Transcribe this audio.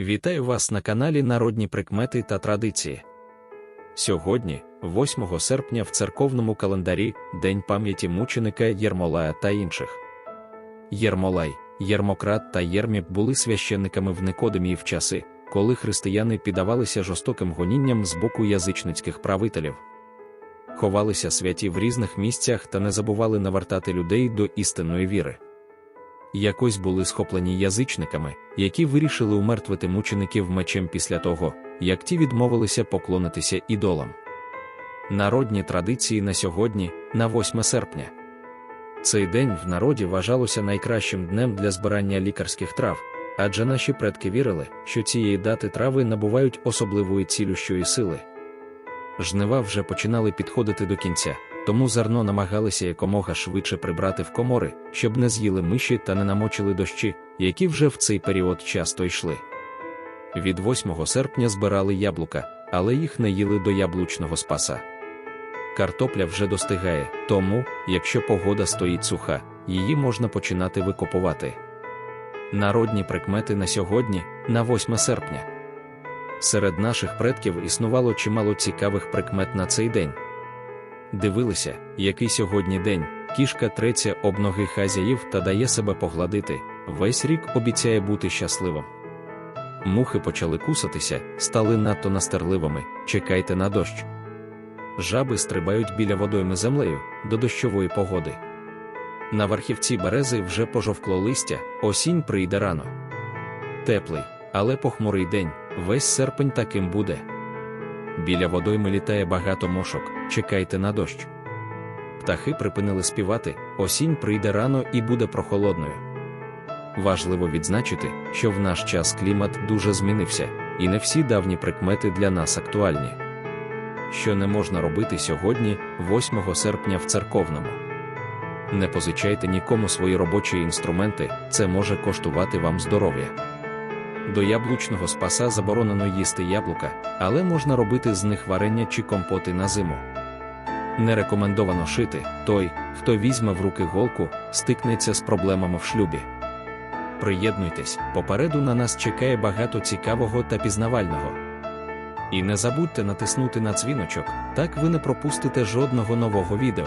Вітаю вас на каналі Народні прикмети та традиції. Сьогодні, 8 серпня, в церковному календарі День пам'яті мученика Єрмолая та інших. Єрмолай, Єрмократ та Єрмік були священниками в Никодимії в часи, коли християни піддавалися жорстоким гонінням з боку язичницьких правителів. Ховалися святі в різних місцях та не забували навертати людей до істинної віри якось були схоплені язичниками, які вирішили умертвити мучеників мечем після того, як ті відмовилися поклонитися ідолам. Народні традиції на сьогодні, на 8 серпня. Цей день в народі вважалося найкращим днем для збирання лікарських трав, адже наші предки вірили, що цієї дати трави набувають особливої цілющої сили. Жнива вже починали підходити до кінця, тому зерно намагалися якомога швидше прибрати в комори, щоб не з'їли миші та не намочили дощі, які вже в цей період часто йшли. Від 8 серпня збирали яблука, але їх не їли до яблучного спаса. Картопля вже достигає, тому, якщо погода стоїть суха, її можна починати викопувати. Народні прикмети на сьогодні, на 8 серпня. Серед наших предків існувало чимало цікавих прикмет на цей день. Дивилися, який сьогодні день, кішка треться об ноги хазяїв та дає себе погладити, весь рік обіцяє бути щасливим. Мухи почали кусатися, стали надто настерливими, чекайте на дощ. Жаби стрибають біля водойми землею до дощової погоди. На верхівці берези вже пожовкло листя, осінь прийде рано. Теплий, але похмурий день, весь серпень таким буде. Біля водойми літає багато мошок, чекайте на дощ. Птахи припинили співати, осінь прийде рано і буде прохолодною. Важливо відзначити, що в наш час клімат дуже змінився, і не всі давні прикмети для нас актуальні. Що не можна робити сьогодні, 8 серпня в церковному. Не позичайте нікому свої робочі інструменти, це може коштувати вам здоров'я. До яблучного спаса заборонено їсти яблука, але можна робити з них варення чи компоти на зиму. Не рекомендовано шити той, хто візьме в руки голку, стикнеться з проблемами в шлюбі. Приєднуйтесь, попереду на нас чекає багато цікавого та пізнавального. І не забудьте натиснути на дзвіночок, так ви не пропустите жодного нового відео.